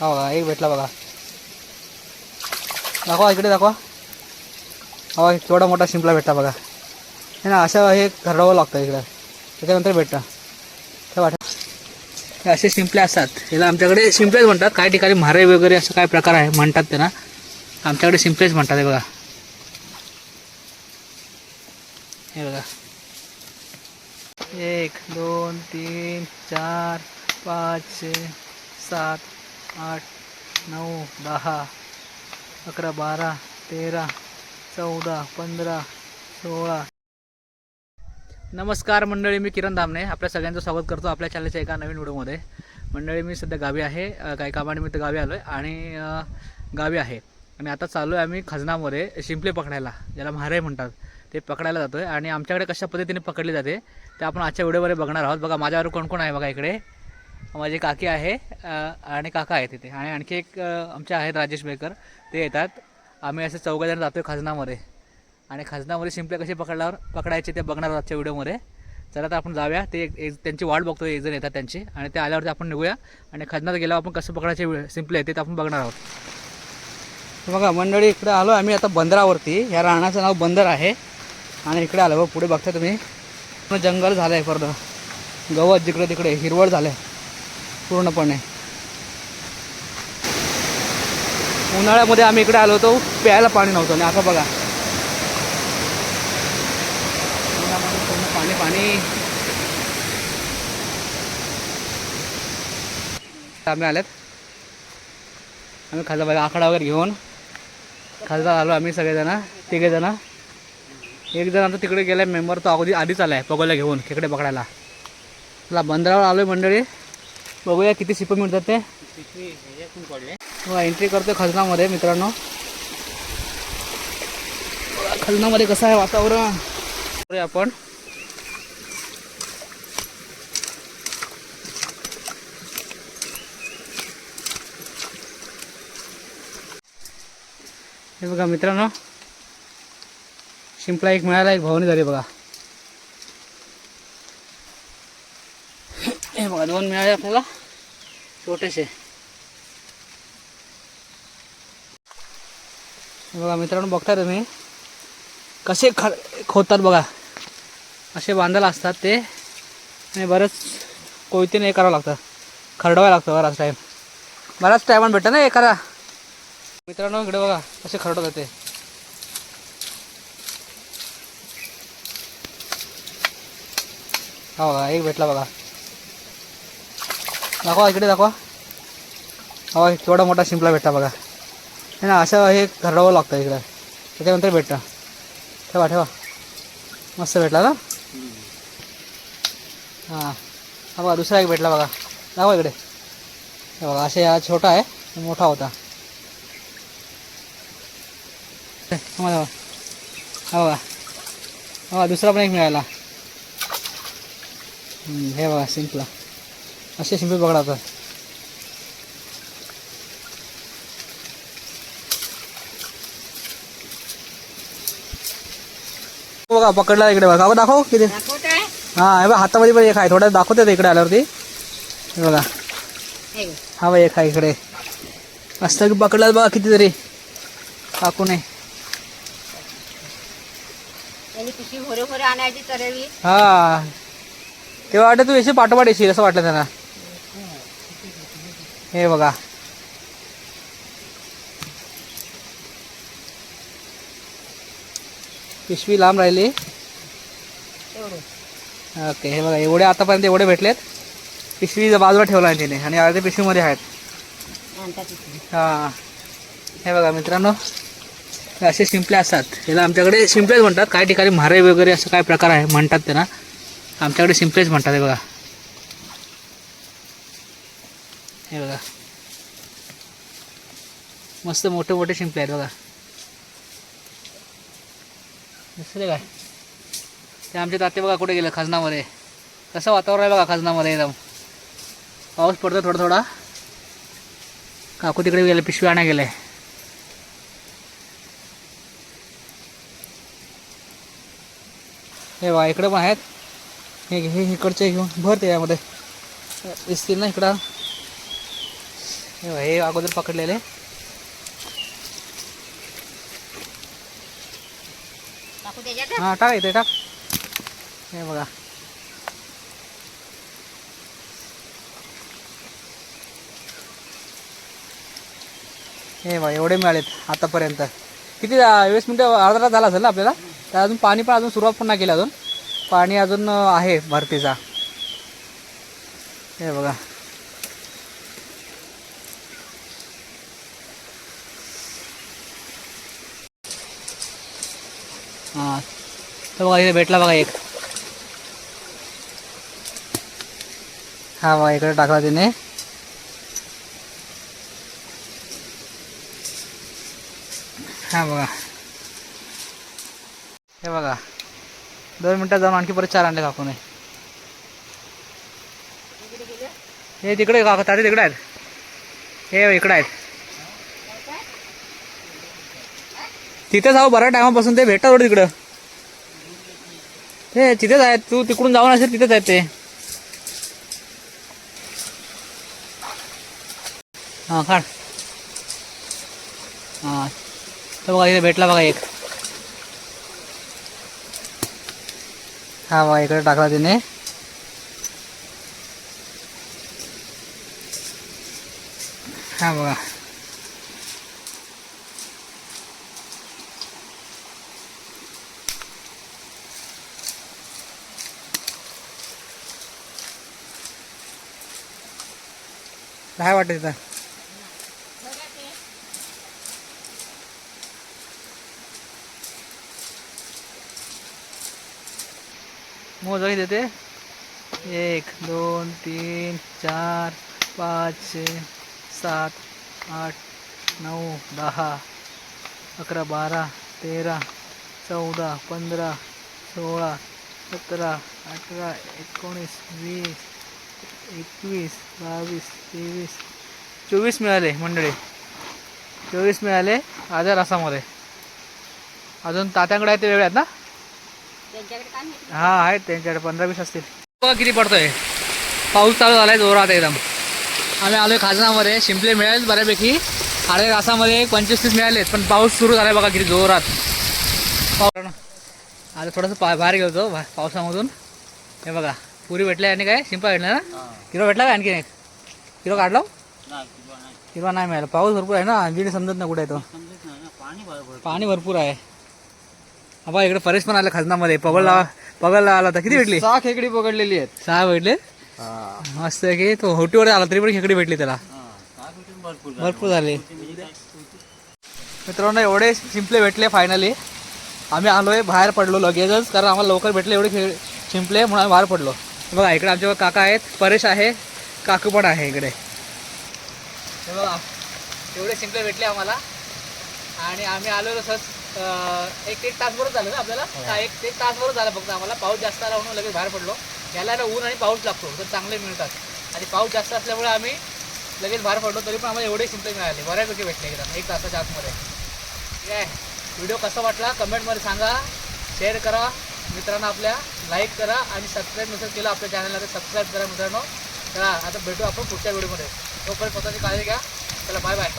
हा बघा एक भेटला बघा. दाखवा इकडे दाखवा. हा केवढा मोठा शिंपला भेटला बघा. हे ना असं हे घरडावं लागतं इकडं. त्याच्यानंतर भेटतं. हे असे शिंपले असतात. याला आमच्याकडे शिंपलेच म्हणतात. काही ठिकाणी म्हारे वगैरे असं काय प्रकार आहे म्हणतात त्यांना आमच्याकडे शिंपलेच म्हणतात हे बघा. हे बघा. एक दोन तीन चार पाच सात आठ नऊ दहा अकरा बारा तेरा चौदा पंधरा सोळा. नमस्कार मंडळी मी किरण धामणे आपल्या सगळ्यांचं स्वागत करतो आपल्या चॅनलच्या एका नवीन व्हिडिओमध्ये. मंडळी मी सध्या गावी आहे काही कामानिमित्त गावी आलो आहे आणि गावी आहे. आणि आता चालू आहे आम्ही खजनामध्ये शिंपले पकडायला ज्याला म्हारे म्हणतात. ते पकडायला जातो आहे आणि आमच्याकडे कशा पद्धतीने पकडली जाते ते आपण आजच्या व्हिडिओमध्ये बघणार आहोत. बघा माझ्यावर कोण कोण आहे बघा इकडे. माझी काकी आहे आणि काका आहे तिथे आणि आणखी एक आमचे आहेत राजेश बेकर. ते येतात. आम्ही असे चौघजण जातो आहे खजनामध्ये. आणि खजनामध्ये शिंपले कसे पकडल्यावर पकडायचे ते बघणार आजच्या व्हिडिओमध्ये. चला तर आपण जाऊया. ते एक त्यांची वाट बघतो एक जण येतात त्यांची. आणि ते आल्यावरती आपण निघूया. आणि खजनात गेल्यावर आपण कसं पकडायचे वे- शिंपले ते आपण बघणार आहोत. बघा मंडळी इकडे आलो आम्ही आता बंदरावरती. ह्या रानाचं नाव बंदर आहे. आणि इकडे आलो बघ पुढे बघता तुम्ही. पूर्ण जंगल झालं आहे परत गवत जिकडे तिकडे हिरवळ झालं आहे पूर्णपणे. उन्हाळ्यामध्ये आम्ही इकडे आलो होतो प्यायला पाणी नव्हतं. आणि आता बघा. पूर्ण पाणी पाणी. आम्ही आल्यात आम्ही खालचा बघा आकडा वगैरे घेऊन खालचा आलो आम्ही सगळेजण तिघेजण. एक जण आता तिकडे गेलाय मेंबर तो अगदी आधीच आलाय पगोल्या घेऊन खेकडे पकडायला. चला बंदरावर आलोय मंडळी. बघूया किती सिप मिळतात ते. एंट्री करतो खजनामध्ये मित्रांनो. खजनामध्ये कसं आहे वातावरण. आपण. हे बघा मित्रांनो. शिंपला एक मिळाला एक भावनी झाली बघा. हे बघा दोन मिळाले आपल्याला छोटेसे. बघा मित्रांनो बघताय तुम्ही? कसे ख खोतात बघा. असे बांधायला असतात ते. आणि बरंच कोयतीने हे करावं लागतं. खरडवायला लागतं बराच टाईम. बराच टायमान भेटतं ना हे करा. मित्रांनो इकडे बघा कसे खरडवतात ते. हो एक भेटला बघा. दाखवा इकडे दाखवा. हा केवढा मोठा शिंपला भेटला बघा. हे ना असं हे लागतं इकडं. त्याच्यानंतर भेटतं. ठेवा ठेवा. मस्त भेटला ना? हाँ. हा बघा दुसरा एक भेटला बघा. दाखवा इकडे. हे बघा असे हा छोटा आहे मोठा होता. हे. हा बघा. हा दुसरा पण एक मिळाला. हम्म, हे बघा असे शिंपले पकडा बघा पकडला इकडे बघा. काका दाखव किती. हा हे बघा हातामध्ये पण एक आहे. थोडं दाखवते इकडे आल्यावरती. हे बघा. हा बघा एक आहे इकडे. मस्त की पकडला बघा कितीतरी. काकू आणायची तरवी हा. तेव्हा वाटत तू येशील पाठोपाठ येशील असं वाटलं त्यांना हे बघा. पिशवी लांब राहिली. ओके हे बघा एवढे आतापर्यंत एवढे भेटलेत. पिशवी बाजूला ठेवला आहे तिने आणि अर्धे पिशवीमध्ये आहेत. हां. हे बघा मित्रांनो हे असे शिंपले असतात. याला आमच्याकडे शिंपलेच म्हणतात. काही ठिकाणी म्हारे वगैरे असं काय प्रकार आहे म्हणतात त्यांना आमच्याकडे शिंपलेच म्हणतात हे बघा. हे बघा. मस्त मोठे मोठे शिंपले आहेत बघा. दिसले काय? ते आमचे ताते बघा कुठे गेले? खजनामध्ये. कसं वातावरण आहे बघा खजनामध्ये एकदम. पाऊस पडतो थोडा थोडा. काकू तिकडे गेले पिशवी आणा गेले. हे बघा इकडे पण आहेत. हे हे इकडचे घेऊन भर ते यामध्ये दिसतील ना इकडं? हे अगोदर पकडलेले. हां टाक इथे टाक. हे बघा. हे बघा एवढे मिळालेत आतापर्यंत. किती वीस मिनटं अर्धा तास झाला असेल ना आपल्याला? तर अजून पाणी पण अजून सुरुवात पण नाही केली अजून. पाणी अजून आहे भरतीचा. हे बघा. हां. तो बघा इथे भेटला बघा एक. हा बघा इकडे टाकला तिने. हा बघा. हे बघा. दोन मिनटात जाऊन आणखी परत चार अंडे नाही हे तिकडे काका ताते तिकडे आहेत. हे इकडे आहेत. तिथेच आहो बऱ्या टायमापासून ते भेटतात थोडं तिकडं ते तिथेच आहेत. तू तिकडून जाऊन असेल तिथेच आहेत ते. हां काढ. हां. तर बघा इथे भेटला बघा एक. हा बघा इकडे टाकला तिने. हा बघा. काय वाटत तिथं? मोजा देते एक दोन तीन चार पाच छे सात आठ नऊ दहा अकरा बारा तेरा चौदा पंधरा सोळा सतरा अठरा एकोणीस वीस एकवीस बावीस तेवीस. चोवीस मिळाले मंडळी. चोवीस मिळाले आजार आसामध्ये अजून तात्यांकडे आहेत ते वेगळे आहेत ना? हा आहेत त्यांच्याकडे. पंधरा वीस असतील. बघा किती पडतोय. पाऊस चालू झालाय जोरात एकदम. आम्ही आलोय खाजनामध्ये. शिंपले मिळाले बऱ्यापैकी. आणि रासामध्ये पंचवीस तीस मिळालेत पण पाऊस सुरू झालाय बघा किती जोरात. पाऊस आता थोडंसं पा बाहेर गेलो होतो पावसामधून. हे बघा. पुरी भेटल्या आणि काय? शिंपा भेटला ना? किलो भेटला काय आणखी एक? किलो काढला? किलो नाही. मिळाला. पाऊस भरपूर आहे ना? अंजिडी समजत नाही कुठे आहे तो. पाणी भरपूर आहे. बघा इकडे परेश पण आला खजनामध्ये पगलला पगलला आला होता. किती भेटली? सहा खेकडी पकडलेली आहेत. सहा भेटले? मस्त आहे की. तो होटीवर आला तरी पण खेकडी भेटली त्याला. भरपूर झाले. मित्रांनो एवढे शिंपले भेटले फायनली आम्ही आलोय बाहेर पडलो लगेचच कारण आम्हाला लवकर भेटले एवढे खेळ शिंपले म्हणून आम्ही बाहेर पडलो. बघा इकडे आमचे काका आहेत. परेश आहे काकू पण आहे इकडे. बघा एवढे शिंपले भेटले आम्हाला. आणि आम्ही आलो तसंच एक एक तासभरच झालं ना आपल्याला? हा, एक एक तासभरच झालं फक्त आम्हाला. पाऊस जास्त आला म्हणून लगेच बाहेर पडलो. याला ना ऊन आणि पाऊस लागतो तर चांगले मिळतात. आणि पाऊस जास्त असल्यामुळे आम्ही लगेच बाहेर पडलो तरी पण आम्हाला एवढे शिंपले मिळाले. बऱ्यापैकी भेटले एकदम एक तासाच्या आतमध्ये. ठीक आहे? व्हिडिओ कसा वाटला? कमेंटमध्ये सांगा. शेअर करा. मित्रांनो आपल्या. लाईक करा आणि सबस्क्राईब नसेल केलं आपल्या चॅनलला तर सबस्क्राईब करा मित्रांनो. चला आता भेटू आपण पुढच्या व्हिडिओमध्ये तोपर्यंत स्वतःची काळजी घ्या. चला बाय बाय